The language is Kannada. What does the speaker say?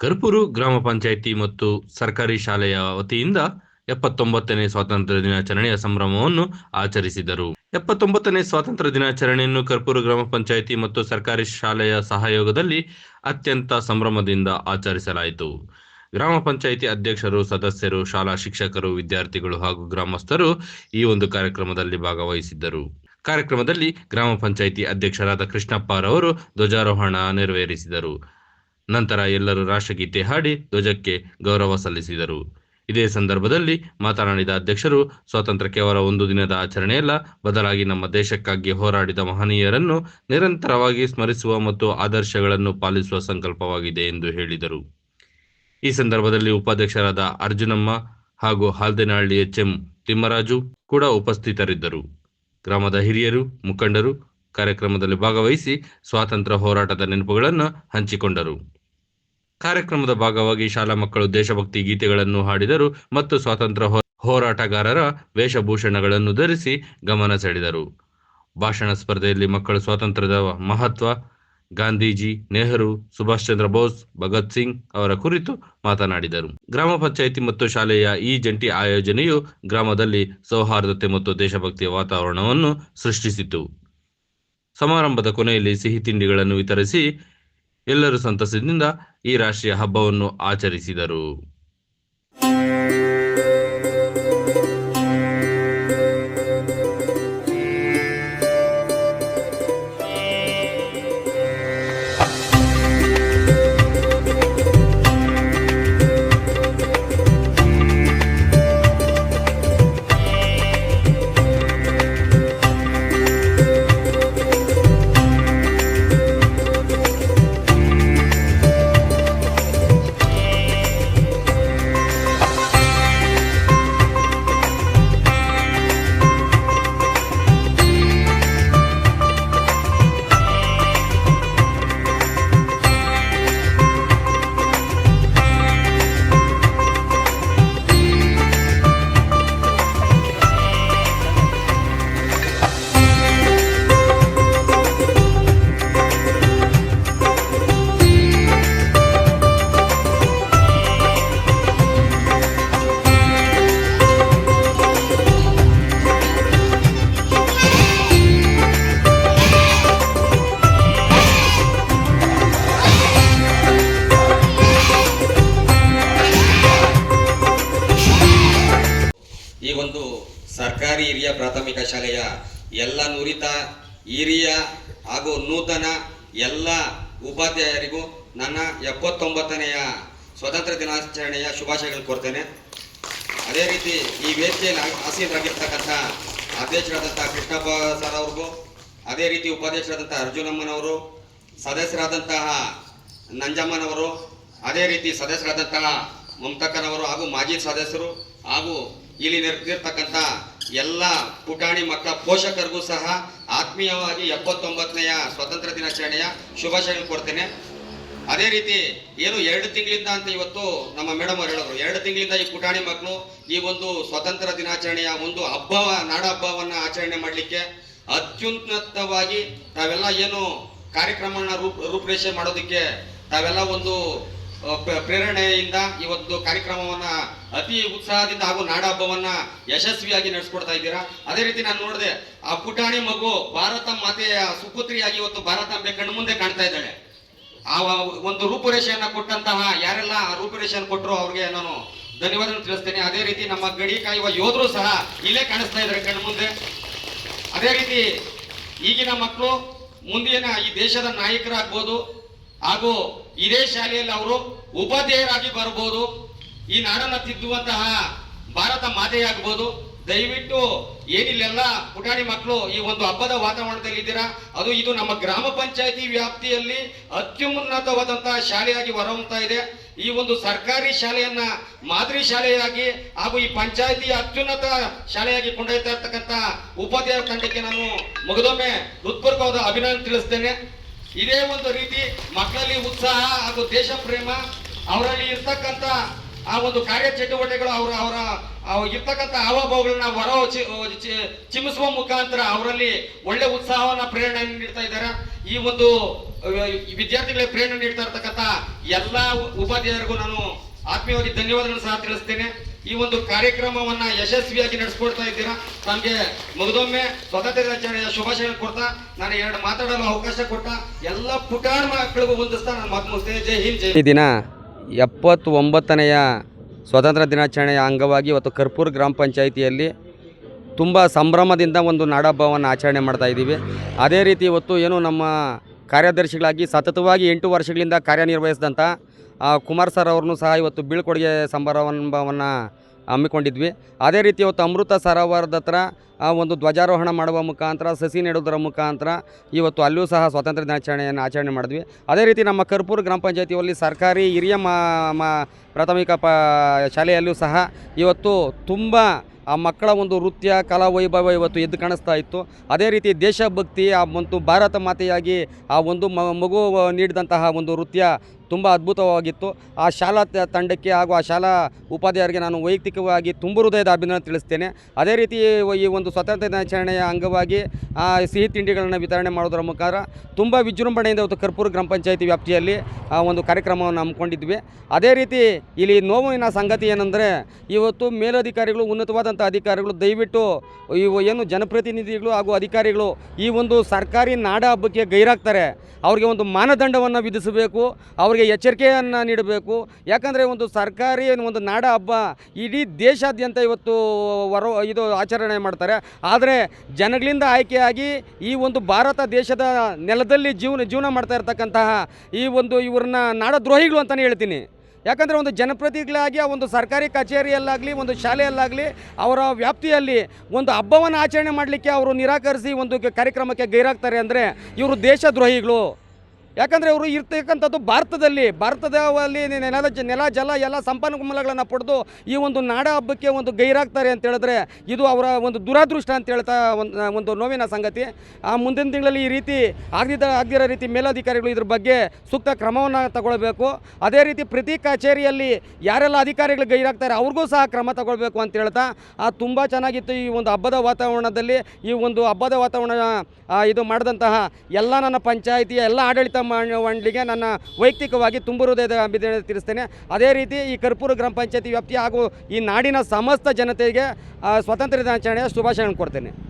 ಕರ್ಪೂರು ಗ್ರಾಮ ಪಂಚಾಯಿತಿ ಮತ್ತು ಸರ್ಕಾರಿ ಶಾಲೆಯ ವತಿಯಿಂದ ಎಪ್ಪತ್ತೊಂಬತ್ತನೇ ಸ್ವಾತಂತ್ರ್ಯ ದಿನಾಚರಣೆಯ ಸಂಭ್ರಮವನ್ನು ಆಚರಿಸಿದರು. ಎಪ್ಪತ್ತೊಂಬತ್ತನೇ ಸ್ವಾತಂತ್ರ್ಯ ದಿನಾಚರಣೆಯನ್ನು ಕರ್ಪೂರು ಗ್ರಾಮ ಪಂಚಾಯಿತಿ ಮತ್ತು ಸರ್ಕಾರಿ ಶಾಲೆಯ ಸಹಯೋಗದಲ್ಲಿ ಅತ್ಯಂತ ಸಂಭ್ರಮದಿಂದ ಆಚರಿಸಲಾಯಿತು. ಗ್ರಾಮ ಪಂಚಾಯಿತಿ ಅಧ್ಯಕ್ಷರು, ಸದಸ್ಯರು, ಶಾಲಾ ಶಿಕ್ಷಕರು, ವಿದ್ಯಾರ್ಥಿಗಳು ಹಾಗೂ ಗ್ರಾಮಸ್ಥರು ಈ ಒಂದು ಕಾರ್ಯಕ್ರಮದಲ್ಲಿ ಭಾಗವಹಿಸಿದ್ದರು. ಕಾರ್ಯಕ್ರಮದಲ್ಲಿ ಗ್ರಾಮ ಪಂಚಾಯಿತಿ ಅಧ್ಯಕ್ಷರಾದ ಕೃಷ್ಣಪ್ಪರವರು ಧ್ವಜಾರೋಹಣ ನೆರವೇರಿಸಿದರು. ನಂತರ ಎಲ್ಲರೂ ರಾಷ್ಟ್ರಗೀತೆ ಹಾಡಿ ಧ್ವಜಕ್ಕೆ ಗೌರವ ಸಲ್ಲಿಸಿದರು. ಇದೇ ಸಂದರ್ಭದಲ್ಲಿ ಮಾತನಾಡಿದ ಅಧ್ಯಕ್ಷರು ಸ್ವಾತಂತ್ರ್ಯ ಕೇವಲ ಒಂದು ದಿನದ ಆಚರಣೆಯಲ್ಲ ಬದಲಾಗಿ ನಮ್ಮ ದೇಶಕ್ಕಾಗಿ ಹೋರಾಡಿದ ಮಹನೀಯರನ್ನು ನಿರಂತರವಾಗಿ ಸ್ಮರಿಸುವ ಮತ್ತು ಆದರ್ಶಗಳನ್ನು ಪಾಲಿಸುವ ಸಂಕಲ್ಪವಾಗಿದೆ ಎಂದು ಹೇಳಿದರು. ಈ ಸಂದರ್ಭದಲ್ಲಿ ಉಪಾಧ್ಯಕ್ಷರಾದ ಅರ್ಜುನಮ್ಮ ಹಾಗೂ ಹಾಲ್ದೆನಹಳ್ಳಿ ಎಚ್ ಎಂ ತಿಮ್ಮರಾಜು ಕೂಡ ಉಪಸ್ಥಿತರಿದ್ದರು. ಗ್ರಾಮದ ಹಿರಿಯರು, ಮುಖಂಡರು ಕಾರ್ಯಕ್ರಮದಲ್ಲಿ ಭಾಗವಹಿಸಿ ಸ್ವಾತಂತ್ರ್ಯ ಹೋರಾಟದ ನೆನಪುಗಳನ್ನು ಹಂಚಿಕೊಂಡರು. ಕಾರ್ಯಕ್ರಮದ ಭಾಗವಾಗಿ ಶಾಲಾ ಮಕ್ಕಳು ದೇಶಭಕ್ತಿ ಗೀತೆಗಳನ್ನು ಹಾಡಿದರು ಮತ್ತು ಸ್ವಾತಂತ್ರ್ಯ ಹೋರಾಟಗಾರರ ವೇಷಭೂಷಣಗಳನ್ನು ಧರಿಸಿ ಗಮನ ಸೆಳೆದರು. ಭಾಷಣ ಸ್ಪರ್ಧೆಯಲ್ಲಿ ಮಕ್ಕಳು ಸ್ವಾತಂತ್ರ್ಯದ ಮಹತ್ವ, ಗಾಂಧೀಜಿ, ನೆಹರು, ಸುಭಾಷ್ ಚಂದ್ರ ಬೋಸ್, ಭಗತ್ ಸಿಂಗ್ ಅವರ ಕುರಿತು ಮಾತನಾಡಿದರು. ಗ್ರಾಮ ಪಂಚಾಯಿತಿ ಮತ್ತು ಶಾಲೆಯ ಈ ಜಂಟಿ ಆಯೋಜನೆಯು ಗ್ರಾಮದಲ್ಲಿ ಸೌಹಾರ್ದತೆ ಮತ್ತು ದೇಶಭಕ್ತಿಯ ವಾತಾವರಣವನ್ನು ಸೃಷ್ಟಿಸಿತು. ಸಮಾರಂಭದ ಕೊನೆಯಲ್ಲಿ ಸಿಹಿ ತಿಂಡಿಗಳನ್ನು ವಿತರಿಸಿ ಎಲ್ಲರೂ ಸಂತಸದಿಂದ ಈ ರಾಷ್ಟ್ರೀಯ ಹಬ್ಬವನ್ನು ಆಚರಿಸಿದರು. ಸರ್ಕಾರಿ ಹಿರಿಯ ಪ್ರಾಥಮಿಕ ಶಾಲೆಯ ಎಲ್ಲ ನುರಿತ ಹಿರಿಯ ಹಾಗೂ ನೂತನ ಎಲ್ಲ ಉಪಾಧ್ಯಾಯರಿಗೂ ನನ್ನ ಎಪ್ಪತ್ತೊಂಬತ್ತನೆಯ ಸ್ವತಂತ್ರ ದಿನಾಚರಣೆಯ ಶುಭಾಶಯಗಳು ಕೋರ್ತೇನೆ. ಅದೇ ರೀತಿ ಈ ವೇದಿಕೆಯಲ್ಲಿ ಆಸೀನರಾಗಿರ್ತಕ್ಕಂಥ ಅಧ್ಯಕ್ಷರಾದಂಥ ಕೃಷ್ಣಪ್ಪ ಸರ್ ಅವ್ರಿಗೂ, ಅದೇ ರೀತಿ ಉಪಾಧ್ಯಕ್ಷರಾದಂಥ ಅರ್ಜುನಮ್ಮನವರು, ಸದಸ್ಯರಾದಂತಹ ನಂಜಮ್ಮನವರು, ಅದೇ ರೀತಿ ಸದಸ್ಯರಾದಂತಹ ಮಮತಕ್ಕನವರು ಹಾಗೂ ಮಾಜಿ ಸದಸ್ಯರು ಹಾಗೂ ಇಲ್ಲಿ ನೆರೆದಿರ್ತಕ್ಕಂಥ ಎಲ್ಲ ಪುಟಾಣಿ ಮಕ್ಕಳ ಪೋಷಕರಿಗೂ ಸಹ ಆತ್ಮೀಯವಾಗಿ ಎಪ್ಪತ್ತೊಂಬತ್ತನೆಯ ಸ್ವಾತಂತ್ರ್ಯ ದಿನಾಚರಣೆಯ ಶುಭಾಶಯಗಳು ಕೊಡ್ತೇನೆ. ಅದೇ ರೀತಿ ಏನು ಎರಡು ತಿಂಗಳಿಂದ ಅಂತ ಇವತ್ತು ನಮ್ಮ ಮೇಡಮ್ ಅವರು ಹೇಳಿದ್ರು ಎರಡು ತಿಂಗಳಿಂದ ಈ ಪುಟಾಣಿ ಮಕ್ಕಳು ಈ ಒಂದು ಸ್ವಾತಂತ್ರ್ಯ ದಿನಾಚರಣೆಯ ಒಂದು ಹಬ್ಬ ನಾಡ ಹಬ್ಬವನ್ನ ಆಚರಣೆ ಮಾಡಲಿಕ್ಕೆ ಅತ್ಯುನ್ನತವಾಗಿ ತಾವೆಲ್ಲ ಏನು ಕಾರ್ಯಕ್ರಮನ ರೂಪ, ರೂಪರೇಷೆ ಮಾಡೋದಕ್ಕೆ ತಾವೆಲ್ಲ ಒಂದು ಪ್ರ- ಪ್ರೇರಣೆಯಿಂದ ಇವತ್ತು ಕಾರ್ಯಕ್ರಮವನ್ನ ಅತಿ ಉತ್ಸಾಹದಿಂದ ಹಾಗೂ ನಾಡ ಹಬ್ಬವನ್ನ ಯಶಸ್ವಿಯಾಗಿ ನಡೆಸ್ಕೊಡ್ತಾ ಇದ್ದೀರಾ? ಅದೇ ರೀತಿ ನಾನು ನೋಡಿದೆ, ಆ ಪುಟಾಣಿ ಮಗು ಭಾರತ ಮಾತೆಯ ಸುಪುತ್ರಿಯಾಗಿ ಇವತ್ತು ಭಾರತಾಂಬೆ ಕಣ್ಣು ಮುಂದೆ ಕಾಣ್ತಾ ಇದ್ದಾಳೆ. ಆ ಒಂದು ರೂಪುರೇಷೆಯನ್ನ ಕೊಟ್ಟಂತಹ ಯಾರೆಲ್ಲ ಆ ರೂಪುರೇಷೆಯನ್ನು ಕೊಟ್ಟರು ಅವ್ರಿಗೆ ನಾನು ಧನ್ಯವಾದ ತಿಳಿಸ್ತೇನೆ. ಅದೇ ರೀತಿ ನಮ್ಮ ಗಡಿ ಕಾಯುವ ಯೋಧರು ಸಹ ಇಲ್ಲೇ ಕಾಣಿಸ್ತಾ ಇದ್ದಾರೆ ಕಣ್ಣು ಮುಂದೆ. ಅದೇ ರೀತಿ ಈಗಿನ ಮಕ್ಕಳು ಮುಂದಿನ ಈ ದೇಶದ ನಾಯಕರಾಗ್ಬೋದು ಹಾಗೂ ಇದೇ ಶಾಲೆಯಲ್ಲಿ ಅವರು ಉಪಾಧ್ಯಾಯರಾಗಿ ಬರ್ಬೋದು. ಈ ನಾಡನ್ನ ತಿದ್ದುವಂತಹ ಭಾರತ ಮಾತೆಯಾಗ್ಬೋದು. ದಯವಿಟ್ಟು ಏನಿಲ್ಲೆಲ್ಲ ಪುಟಾಣಿ ಮಕ್ಕಳು ಈ ಒಂದು ಹಬ್ಬದ ವಾತಾವರಣದಲ್ಲಿ ಇದ್ದೀರಾ? ಅದು ಇದು ನಮ್ಮ ಗ್ರಾಮ ಪಂಚಾಯತಿ ವ್ಯಾಪ್ತಿಯಲ್ಲಿ ಅತ್ಯುನ್ನತವಾದಂತಹ ಶಾಲೆಯಾಗಿ ಹೊರಹೊಮ್ತಾ ಇದೆ. ಈ ಒಂದು ಸರ್ಕಾರಿ ಶಾಲೆಯನ್ನ ಮಾದರಿ ಶಾಲೆಯಾಗಿ ಹಾಗೂ ಈ ಪಂಚಾಯತಿ ಅತ್ಯುನ್ನತ ಶಾಲೆಯಾಗಿ ಕೊಂಡೊಯ್ತಾ ಇರ್ತಕ್ಕಂಥ ಉಪಾಧ್ಯಾಯ ತಂಡಕ್ಕೆ ನಾನು ಮುಗಿದೊಮ್ಮೆ ಹೃತ್ಪೂರ್ವಕವಾದ ಅಭಿನಂದನೆ ತಿಳಿಸ್ತೇನೆ. ಇದೇ ಒಂದು ರೀತಿ ಮಕ್ಕಳಲ್ಲಿ ಉತ್ಸಾಹ ಹಾಗೂ ದೇಶ ಪ್ರೇಮ ಅವರಲ್ಲಿ ಇರ್ತಕ್ಕಂಥ ಆ ಒಂದು ಕಾರ್ಯ ಚಟುವಟಿಕೆಗಳು ಅವರ ಅವರ ಅವ್ ಇರ್ತಕ್ಕಂಥ ಹಾವಭಾವಗಳನ್ನ ಹೊರ ಚಿಮ್ಮಿಸುವ ಮುಖಾಂತರ ಅವರಲ್ಲಿ ಒಳ್ಳೆ ಉತ್ಸಾಹವನ್ನ ಪ್ರೇರಣೆ ನೀಡ್ತಾ ಇದ್ದಾರೆ. ಈ ಒಂದು ವಿದ್ಯಾರ್ಥಿಗಳಿಗೆ ಪ್ರೇರಣೆ ನೀಡ್ತಾ ಇರ್ತಕ್ಕಂಥ ಎಲ್ಲ ಉಪಾಧ್ಯಾಯರಿಗೂ ನಾನು ಆತ್ಮೀಯವಾಗಿ ಧನ್ಯವಾದಗಳನ್ನು ಸಹ ತಿಳಿಸ್ತೇನೆ. ಈ ಒಂದು ಕಾರ್ಯಕ್ರಮವನ್ನ ಯಶಸ್ವಿಯಾಗಿ ನಡೆಸ್ಕೊಡ್ತಾ ಇದ್ದೀರಾ? ನಮಗೆ ಮಗದೊಮ್ಮೆ ಸ್ವತಂತ್ರ ದಿನಾಚರಣೆಯ ಶುಭಾಶಯ ಕೊಡ್ತಾ, ನಾನು ಎರಡು ಮಾತಾಡಲು ಅವಕಾಶ ಕೊಟ್ಟ ಎಲ್ಲ ಪುಟಾಣ ಮಕ್ಕಳಿಗೂ ಹೊಂದಿಸ್ತಾ ನಾನು ಮಾತು ಮುಗಿಸ್ತೇನೆ ಜೈ ಹಿಂದ್, ಜೈ ದಿನ ಎಪ್ಪತ್ತೊಂಬತ್ತನೆಯ ಸ್ವಾತಂತ್ರ್ಯ ದಿನಾಚರಣೆಯ ಅಂಗವಾಗಿ ಇವತ್ತು ಕರ್ಪೂರ್ ಗ್ರಾಮ ಪಂಚಾಯಿತಿಯಲ್ಲಿ ತುಂಬ ಸಂಭ್ರಮದಿಂದ ಒಂದು ನಾಡಹಬ್ಬವನ್ನು ಆಚರಣೆ ಮಾಡ್ತಾ ಇದ್ದೀವಿ. ಅದೇ ರೀತಿ ಇವತ್ತು ಏನು ನಮ್ಮ ಕಾರ್ಯದರ್ಶಿಗಳಾಗಿ ಸತತವಾಗಿ ಎಂಟು ವರ್ಷಗಳಿಂದ ಕಾರ್ಯನಿರ್ವಹಿಸಿದಂಥ ಕುಮಾರ್ ಸರ್ ಅವ್ರನ್ನೂ ಸಹ ಇವತ್ತು ಬೀಳ್ಕೊಡುಗೆ ಸಂಭ್ರಮವನ್ನು ಹಮ್ಮಿಕೊಂಡಿದ್ವಿ. ಅದೇ ರೀತಿ ಇವತ್ತು ಅಮೃತ ಸರೋವರದ ಹತ್ರ ಒಂದು ಧ್ವಜಾರೋಹಣ ಮಾಡುವ ಮುಖಾಂತರ, ಸಸಿ ನೆಡುವುದರ ಮುಖಾಂತರ ಇವತ್ತು ಅಲ್ಲೂ ಸಹ ಸ್ವಾತಂತ್ರ್ಯ ದಿನಾಚರಣೆಯನ್ನು ಆಚರಣೆ ಮಾಡಿದ್ವಿ. ಅದೇ ರೀತಿ ನಮ್ಮ ಕರ್ಪೂರ್ ಗ್ರಾಮ ಪಂಚಾಯತಿಯಲ್ಲಿ ಸರ್ಕಾರಿ ಹಿರಿಯ ಪ್ರಾಥಮಿಕ ಪ, ಶಾಲೆಯಲ್ಲೂ ಸಹ ಇವತ್ತು ತುಂಬ, ಆ, ಮಕ್ಕಳ ಒಂದು ನೃತ್ಯ, ಕಲಾ ವೈಭವ ಇವತ್ತು ಎದ್ದು ಕಾಣಿಸ್ತಾ ಇತ್ತು. ಅದೇ ರೀತಿ ದೇಶಭಕ್ತಿ, ಆ, ಮತ್ತು ಭಾರತ ಮಾತೆಯಾಗಿ ಆ, ಒಂದು ಮಗು ನೀಡಿದಂತಹ ಒಂದು ನೃತ್ಯ ತುಂಬ ಅದ್ಭುತವಾಗಿತ್ತು. ಆ ಶಾಲಾ ತಂಡಕ್ಕೆ ಹಾಗೂ ಆ ಶಾಲಾ ಉಪಾಧ್ಯಾಯರಿಗೆ ನಾನು ವೈಯಕ್ತಿಕವಾಗಿ ತುಂಬ ಹೃದಯದ ಅಭಿನಂದನೆ ತಿಳಿಸ್ತೇನೆ. ಅದೇ ರೀತಿ ಈ ಒಂದು ಸ್ವಾತಂತ್ರ್ಯ ದಿನಾಚರಣೆಯ ಅಂಗವಾಗಿ, ಆ, ಸಿಹಿ ತಿಂಡಿಗಳನ್ನು ವಿತರಣೆ ಮಾಡೋದರ ಮುಖಾಂತರ ತುಂಬ ವಿಜೃಂಭಣೆಯಿಂದ ಇವತ್ತು ಕರ್ಪೂರ ಗ್ರಾಮ ಪಂಚಾಯಿತಿ ವ್ಯಾಪ್ತಿಯಲ್ಲಿ, ಆ, ಒಂದು ಕಾರ್ಯಕ್ರಮವನ್ನು ಹಮ್ಮಿಕೊಂಡಿದ್ವಿ. ಅದೇ ರೀತಿ ಇಲ್ಲಿ ನೋವಿನ ಸಂಗತಿ ಏನಂದರೆ, ಇವತ್ತು ಮೇಲಧಿಕಾರಿಗಳು ಉನ್ನತವಾದಂಥ ಅಧಿಕಾರಿಗಳು ದಯವಿಟ್ಟು ಇವು ಏನು ಜನಪ್ರತಿನಿಧಿಗಳು ಹಾಗೂ ಅಧಿಕಾರಿಗಳು ಈ ಒಂದು ಸರ್ಕಾರಿ ನಾಡ ಹಬ್ಬಕ್ಕೆ ಗೈರಾಗ್ತಾರೆ. ಅವರಿಗೆ ಒಂದು ಮಾನದಂಡವನ್ನು ವಿಧಿಸಬೇಕು. ಅವರಿಗೆ ಎಚ್ಚರಿಕೆಯನ್ನು ನೀಡಬೇಕು. ಯಾಕಂದರೆ ಒಂದು ಸರ್ಕಾರಿ ಒಂದು ನಾಡ ಹಬ್ಬ ಇಡೀ ದೇಶಾದ್ಯಂತ ಇವತ್ತು ವರ, ಇದು ಆಚರಣೆ ಮಾಡ್ತಾರೆ. ಆದರೆ ಜನಗಳಿಂದ ಆಯ್ಕೆಯಾಗಿ ಈ ಒಂದು ಭಾರತ ದೇಶದ ನೆಲದಲ್ಲಿ ಜೀವನ ಜೀವನ ಮಾಡ್ತಾ ಇರ್ತಕ್ಕಂತಹ ಈ ಒಂದು ಇವ್ರನ್ನ ನಾಡದ್ರೋಹಿಗಳು ಅಂತಲೇ ಹೇಳ್ತೀನಿ. ಯಾಕಂದರೆ ಒಂದು ಜನಪ್ರತಿನಿಧಿಗಳಾಗಿ ಆ ಒಂದು ಸರ್ಕಾರಿ ಕಚೇರಿಯಲ್ಲಾಗಲಿ, ಒಂದು ಶಾಲೆಯಲ್ಲಾಗಲಿ ಅವರ ವ್ಯಾಪ್ತಿಯಲ್ಲಿ ಒಂದು ಹಬ್ಬವನ್ನು ಆಚರಣೆ ಮಾಡಲಿಕ್ಕೆ ಅವರು ನಿರಾಕರಿಸಿ ಒಂದು ಕಾರ್ಯಕ್ರಮಕ್ಕೆ ಗೈರಾಗ್ತಾರೆ ಅಂದರೆ ಇವರು ದೇಶದ್ರೋಹಿಗಳು. ಯಾಕಂದರೆ ಅವರು ಇರ್ತಕ್ಕಂಥದ್ದು ಭಾರತದಲ್ಲಿ ಭಾರತದಲ್ಲಿ ಜ- ನೆಲ ಜಲ ಎಲ್ಲ ಸಂಪನ್ಮೂಲಗಳನ್ನು ಪಡೆದು ಈ ಒಂದು ನಾಡ ಹಬ್ಬಕ್ಕೆ ಒಂದು ಗೈರಾಗ್ತಾರೆ ಅಂತ ಹೇಳಿದ್ರೆ ಇದು ಅವರ ಒಂದು ದುರಾದೃಷ್ಟ ಅಂತ ಹೇಳ್ತಾ ಒಂದು ನೋವಿನ ಸಂಗತಿ. ಆ ಮುಂದಿನ ತಿಂಗಳಲ್ಲಿ ಈ ರೀತಿ ಆಗದಿದ್ದ, ಆಗದಿರೋ ರೀತಿ ಮೇಲಧಿಕಾರಿಗಳು ಇದ್ರ ಬಗ್ಗೆ ಸೂಕ್ತ ಕ್ರಮವನ್ನು ತಗೊಳ್ಬೇಕು. ಅದೇ ರೀತಿ ಪ್ರತಿ ಕಚೇರಿಯಲ್ಲಿ ಯಾರೆಲ್ಲ ಅಧಿಕಾರಿಗಳು ಗೈರಾಗ್ತಾರೆ ಅವ್ರಿಗೂ ಸಹ ಕ್ರಮ ತಗೊಳ್ಬೇಕು ಅಂತ ಹೇಳ್ತಾ, ಆ ತುಂಬ ಚೆನ್ನಾಗಿತ್ತು ಈ ಒಂದು ಹಬ್ಬದ ವಾತಾವರಣದಲ್ಲಿ ಈ ಒಂದು ಹಬ್ಬದ ವಾತಾವರಣ ಇದು ಮಾಡಿದಂತಹ ಎಲ್ಲ ನನ್ನ ಪಂಚಾಯಿತಿಯ ಎಲ್ಲ ಆಡಳಿತ ಮಾ- ಮಂಡಳಿಗೆ ನನ್ನ ವೈಯಕ್ತಿಕವಾಗಿ ತುಂಬ ಹೃದಯದ ಅಭಿನಂದನೆ ತಿಳಿಸ್ತೇನೆ. ಅದೇ ರೀತಿ ಈ ಕರ್ಪೂರ ಗ್ರಾಮ ಪಂಚಾಯತಿ ವ್ಯಾಪ್ತಿ ಹಾಗೂ ಈ ನಾಡಿನ ಸಮಸ್ತ ಜನತೆಗೆ ಸ್ವಾತಂತ್ರ್ಯ ದಿನಾಚರಣೆಯ ಶುಭಾಶಯಗಳನ್ನು ಕೊಡ್ತೇನೆ.